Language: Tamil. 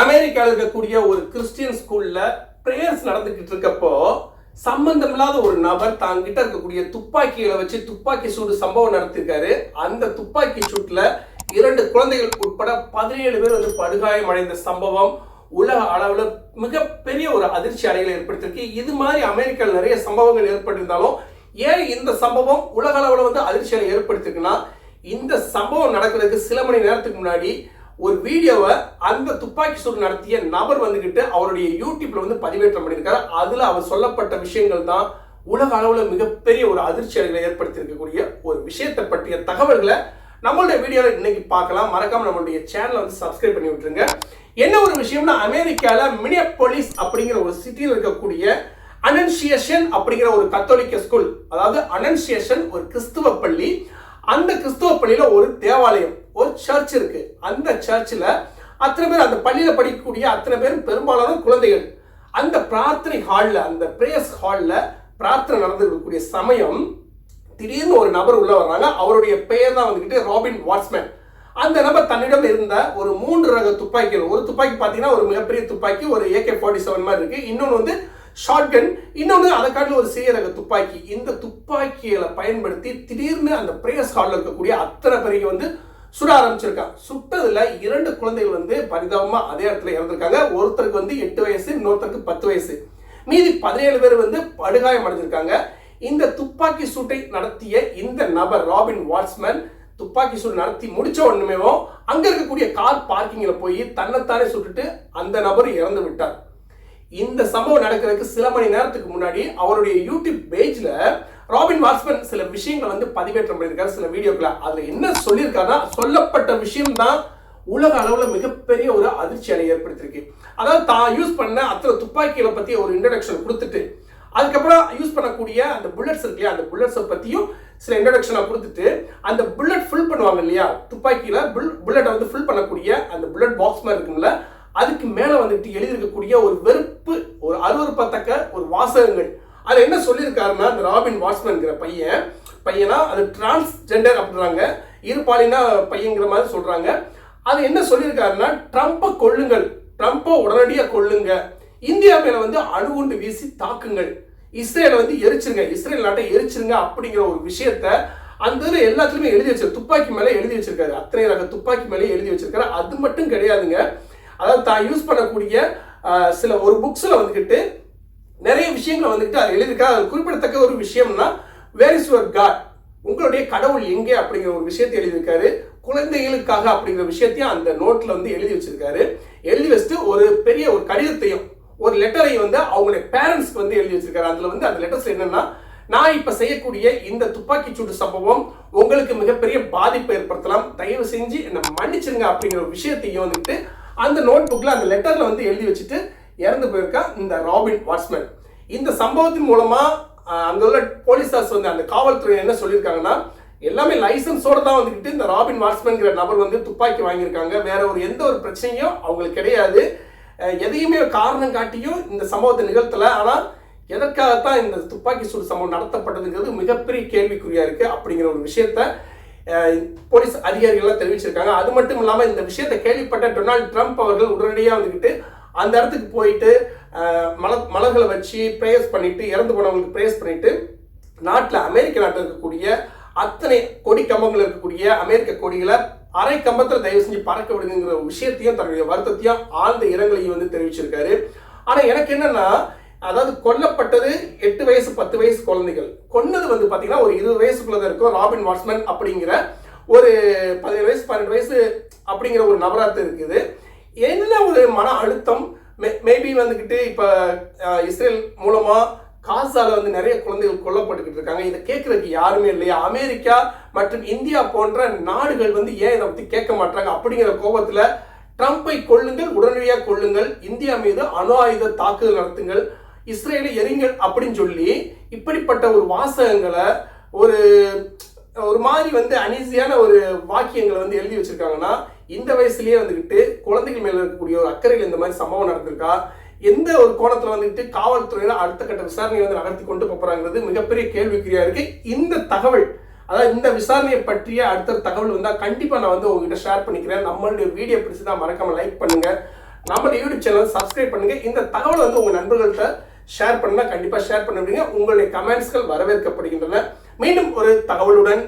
அமெரிக்காவில் இருக்கக்கூடிய ஒரு கிறிஸ்டியன் ஸ்கூல்ல ப்ரேயர்ஸ் நடந்துகிட்டு இருக்கப்போ சம்பந்தம் இல்லாத ஒரு நபர் தாங்கிட்ட இருக்கக்கூடிய துப்பாக்கிகளை வச்சு துப்பாக்கி சூடு சம்பவம் நடத்திருக்காரு. அந்த துப்பாக்கி சூட்டில் இரண்டு குழந்தைகள் உட்பட பதினேழு பேர் வந்து படுகாயம் அடைந்த சம்பவம் உலக அளவில் மிகப்பெரிய ஒரு அதிர்ச்சி அலைகளை ஏற்படுத்தியிருக்கு. இது மாதிரி அமெரிக்காவில் நிறைய சம்பவங்கள் ஏற்பட்டிருந்தாலும் ஏன் இந்த சம்பவம் உலக அளவில் வந்து அதிர்ச்சியை ஏற்படுத்திருக்குன்னா இந்த சம்பவம் நடக்கிறதுக்கு சில மணி நேரத்துக்கு முன்னாடி ஒரு வீடியோவை அந்த துப்பாக்கி சூடு நடத்திய நபர் வந்துகிட்டு அவருடைய யூடியூப்ல வந்து பதிவேற்றம் பண்ணியிருக்காரு. அதுல அவர் சொல்லப்பட்ட விஷயங்கள் தான் உலக அளவில் மிகப்பெரிய ஒரு அதிர்ச்சி அலைகளை ஏற்படுத்தியிருக்கக்கூடிய ஒரு விஷயத்தை பற்றிய தகவல்களை நம்மளுடைய வீடியோவில் இன்னைக்கு பார்க்கலாம். மறக்காம நம்மளுடைய சேனலை வந்து சப்ஸ்கிரைப் பண்ணி விட்டுருங்க. என்ன ஒரு விஷயம்னா அமெரிக்காவில் மினியப்போலிஸ் அப்படிங்கிற ஒரு சிட்டியில் இருக்கக்கூடிய அனன்சியேஷன் அப்படிங்கிற ஒரு கத்தோலிக்க ஸ்கூல் அதாவது அனன்சியேஷன் ஒரு கிறிஸ்துவ பள்ளி. அந்த கிறிஸ்துவ பள்ளியில் ஒரு தேவாலயம். ஒரு சர்ச் இருக்கு. அந்த சர்ச்சில் அத்தனை பேர் அந்த பள்ளியில் படிக்கக்கூடிய அத்தனை பேரும் பெரும்பாலான குழந்தைகள். அந்த பிரார்த்தனை ஹாலில் அந்த பிரேயர்ஸ் ஹாலில் பிரார்த்தனை நடந்துருக்கக்கூடிய சமயம் திடீர்னு ஒரு நபர் உள்ள வர்றாங்க. அவருடைய பெயர் தான் வந்துக்கிட்டு ராபின் வாட்ஸ்மேன் அந்த நபர் தன்னிடம் இருந்த ஒரு மூன்று ரக துப்பாக்கிகள். ஒரு துப்பாக்கி பார்த்தீங்கன்னா ஒரு மிகப்பெரிய துப்பாக்கி ஒரு ஏகே ஃபார்ட்டி செவன் மாதிரி இருக்கு. இன்னொன்று வந்து ஷார்ட்கன் இன்னொன்று அதை காட்டிலும் ஒரு சிறிய ரக துப்பாக்கி. இந்த துப்பாக்கிகளை பயன்படுத்தி திடீர்னு அந்த பிரேயர்ஸ் ஹாலில் இருக்கக்கூடிய அத்தனை பேரையும் வந்து சுட ஆரம்பிச்சிருக்கான் சுட்டதுல இரண்டு குழந்தைகள் வந்து பரிதாபமா அதே இடத்துல இறந்திருக்காங்க. ஒருத்தருக்கு வந்து எட்டு வயசு இன்னொருத்தருக்கு பத்து வயசு. மீதி பதினேழு பேர் வந்து படுகாயம் அடைஞ்சிருக்காங்க. இந்த துப்பாக்கி சூட்டை நடத்திய இந்த நபர் ராபின் வாட்ஸ்மேன் துப்பாக்கி சூடு நடத்தி முடிச்ச உடனேவோ அங்க இருக்கக்கூடிய கார் பார்க்கிங்கில் போய் தன்னைத்தானே சுட்டுட்டு அந்த நபர் இறந்து விட்டார். இந்த சம்பவம் நடக்கிறதுக்கு சில மணி நேரத்துக்கு முன்னாடி அவருடைய யூடியூப் பேஜில் ராபின் வாட்ஸ்மேன் சில விஷயங்களை வந்து பதிவேற்றம் பண்ணியிருக்காரு சில வீடியோக்களை. அதில் என்ன சொல்லியிருக்காருன்னா சொல்லப்பட்ட விஷயம் தான் உலக அளவில் மிகப்பெரிய ஒரு அதிர்ச்சியை ஏற்படுத்தியிருக்கு. அதாவது தான் யூஸ் பண்ண அத்தனை துப்பாக்கிகளை பற்றி ஒரு இன்ட்ரடக்ஷன் கொடுத்துட்டு அதுக்கப்புறம் யூஸ் பண்ணக்கூடிய அந்த புல்லட்ஸ் இருக்கு இல்லையா அந்த புல்லட்ஸை பற்றியும் சில இன்ட்ரடக்ஷனாக கொடுத்துட்டு அந்த புல்லட் ஃபில் பண்ணுவாங்க இல்லையா துப்பாக்கியில் புல் புல்லட்டை வந்து ஃபில் பண்ணக்கூடிய அந்த புல்லட் பாக்ஸ் மாதிரி இருக்கும்ல அதுக்கு மேலே வந்துட்டு எழுதியிருக்கக்கூடிய ஒரு வெறுப்பு ஒரு அருவறுப்பத்தக்க ஒரு வாசகங்கள் அதுல என்ன சொல்லியிருக்காருன்னா இந்த ராபின் வாட்ஸ்மேன்கிற பையன் பையனா அது டிரான்ஸ்ஜெண்டர் அப்படின்றாங்க. இருபாலினா பையங்கிற மாதிரி சொல்கிறாங்க அது என்ன சொல்லியிருக்காருன்னா ட்ரம்ப்பை கொள்ளுங்கள் ட்ரம்ப்பை உடனடியாக கொள்ளுங்க இந்தியா மேலே வந்து அணுகுண்டு வீசி தாக்குங்கள். இஸ்ரேலை வந்து எரிச்சிருங்க. இஸ்ரேல் நாட்டை எரிச்சிருங்க அப்படிங்கிற ஒரு விஷயத்த அந்த இதில் எல்லாத்துலேயுமே எழுதி வச்சிரு துப்பாக்கி மேலே எழுதி வச்சிருக்காரு. அத்தனை ரக துப்பாக்கி மேலே எழுதி வச்சிருக்காரு. அது மட்டும் கிடையாதுங்க. அதாவது தான் யூஸ் பண்ணக்கூடிய சில ஒரு புக்ஸில் வந்துக்கிட்டு நிறைய விஷயங்களை வந்துட்டு அது எழுதியிருக்கா அது குறிப்பிடத்தக்க ஒரு விஷயம்னா வேர் இஸ் யுவர் காட் உங்களுடைய கடவுள் எங்கே அப்படிங்கிற ஒரு விஷயத்தை எழுதியிருக்காரு. குழந்தைகளுக்காக அப்படிங்கிற விஷயத்தையும் அந்த நோட்டில் வந்து எழுதி வச்சிருக்காரு. எழுதி வச்சுட்டு ஒரு பெரிய ஒரு கடிதத்தையும் ஒரு லெட்டரையும் வந்து அவங்களுடைய பேரண்ட்ஸ்க்கு வந்து எழுதி வச்சிருக்காரு. அதில் வந்து அந்த லெட்டர்ஸ் என்னன்னா நான் இப்போ செய்யக்கூடிய இந்த துப்பாக்கி சூடு சம்பவம் உங்களுக்கு மிகப்பெரிய பாதிப்பை ஏற்படுத்தலாம். தயவு செஞ்சு என்னை மன்னிச்சிருங்க அப்படிங்கிற ஒரு விஷயத்தையும் வந்துட்டு அந்த நோட் புக்கில் அந்த லெட்டரில் வந்து எழுதி வச்சுட்டு இறந்து போயிருக்கா இந்த ராபின் வாட்ஸ்மேன். இந்த சம்பவத்தின் மூலமா அங்கே அங்க உள்ள போலீஸார்ஸ் வந்து அந்த காவல்துறை என்ன சொல்லியிருக்காங்கன்னா எல்லாமே லைசன்ஸோட தான் வந்துக்கிட்டு இந்த ராபின் வாட்ஸ்மேன்ங்கிற நபர் வந்து துப்பாக்கி வாங்கியிருக்காங்க. வேற ஒரு எந்த ஒரு பிரச்சனையும் அவங்களுக்கு கிடையாது. எதையுமே காரணம் காட்டியும் இந்த சம்பவத்தை நிகழ்த்தல. ஆனால் எதற்காகத்தான் இந்த துப்பாக்கி சூடு சம்பவம் நடத்தப்பட்டதுங்கிறது மிகப்பெரிய கேள்விக்குறியா இருக்கு அப்படிங்கிற ஒரு விஷயத்த போலீஸ் அதிகாரிகள்லாம் தெரிவிச்சிருக்காங்க. அது மட்டும் இல்லாமல் இந்த விஷயத்தை கேள்விப்பட்ட டொனால்ட் ட்ரம்ப் அவர்கள் உடனடியாக வந்துக்கிட்டு அந்த இடத்துக்கு போயிட்டு மல மலர்களை வச்சு ப்ரேயர்ஸ் பண்ணிட்டு இறந்து போனவங்களுக்கு ப்ரேயர்ஸ் பண்ணிட்டு நாட்டில் அமெரிக்க நாட்டில் இருக்கக்கூடிய அத்தனை கொடி கம்பங்கள் இருக்கக்கூடிய அமெரிக்க கொடிகளை அரை கம்பத்தில் தயவு செஞ்சு பறக்க விடுங்கிற விஷயத்தையும் தன்னுடைய வருத்தத்தையும் ஆழ்ந்த இரங்கலையும் வந்து தெரிவிச்சிருக்காரு. ஆனால் எனக்கு என்னன்னா அதாவது கொல்லப்பட்டது எட்டு வயசு பத்து வயசு குழந்தைகள். கொன்னது வந்து பார்த்தீங்கன்னா ஒரு இருபது வயசுக்குள்ள தான் இருக்கும் ராபின் வாட்ஸ்மேன் அப்படிங்கிற ஒரு பதினேழு வயசு பன்னெண்டு வயசு அப்படிங்கிற ஒரு நபராத்து இருக்குது. மன அழுத்தம் மேபி வந்துக்கிட்டு இப்போ இஸ்ரேல் மூலமாக காசால வந்து நிறைய குழந்தைகள் கொல்லப்பட்டுக்கிட்டு இருக்காங்க. இதை கேட்குறதுக்கு யாருமே இல்லையா? அமெரிக்கா மற்றும் இந்தியா போன்ற நாடுகள் வந்து ஏன் இதை பற்றி கேட்க மாட்டாங்க அப்படிங்கிற கோபத்தில் ட்ரம்ப்பை கொள்ளுங்கள் உடனடியாக கொள்ளுங்கள் இந்தியா மீது அணு ஆயுத தாக்குதல் நடத்துங்கள் இஸ்ரேலை எரிங்கள் அப்படின்னு சொல்லி இப்படிப்பட்ட ஒரு வாசகங்களை ஒரு ஒரு மாதிரி வந்து அனீசியான ஒரு வாக்கியங்களை வந்து எழுதி வச்சிருக்காங்கன்னா இந்த வயசுலயே வந்துக்கிட்டு குழந்தைகள் மேல இருக்கக்கூடிய ஒரு அக்கறையில் இந்த மாதிரி சம்பவம் நடந்திருக்கா? எந்த ஒரு கோணத்துல வந்துட்டு காவல்துறையில அடுத்த கட்ட விசாரணையை வந்து நகர்த்தி கொண்டு போறாங்கிறது மிகப்பெரிய கேள்விக்குறியா இருக்கு. இந்த தகவல் அதாவது இந்த விசாரணையை பற்றிய அடுத்த தகவல் வந்தா கண்டிப்பா நான் வந்து உங்ககிட்ட ஷேர் பண்ணிக்கிறேன். நம்மளுடைய வீடியோ பிடிச்சதா மறக்காம லைக் பண்ணுங்க. நம்ம யூடியூப் சேனல் சப்ஸ்கிரைப் பண்ணுங்க. இந்த தகவலை வந்து உங்க நண்பர்கள்ட்ட ஷேர் பண்ணால் கண்டிப்பா ஷேர் பண்ணுவீங்க உங்களுடைய கமெண்ட்ஸ்கள் வரவேற்கப்படுகின்றன. மீண்டும் ஒரு தகவலுடன்.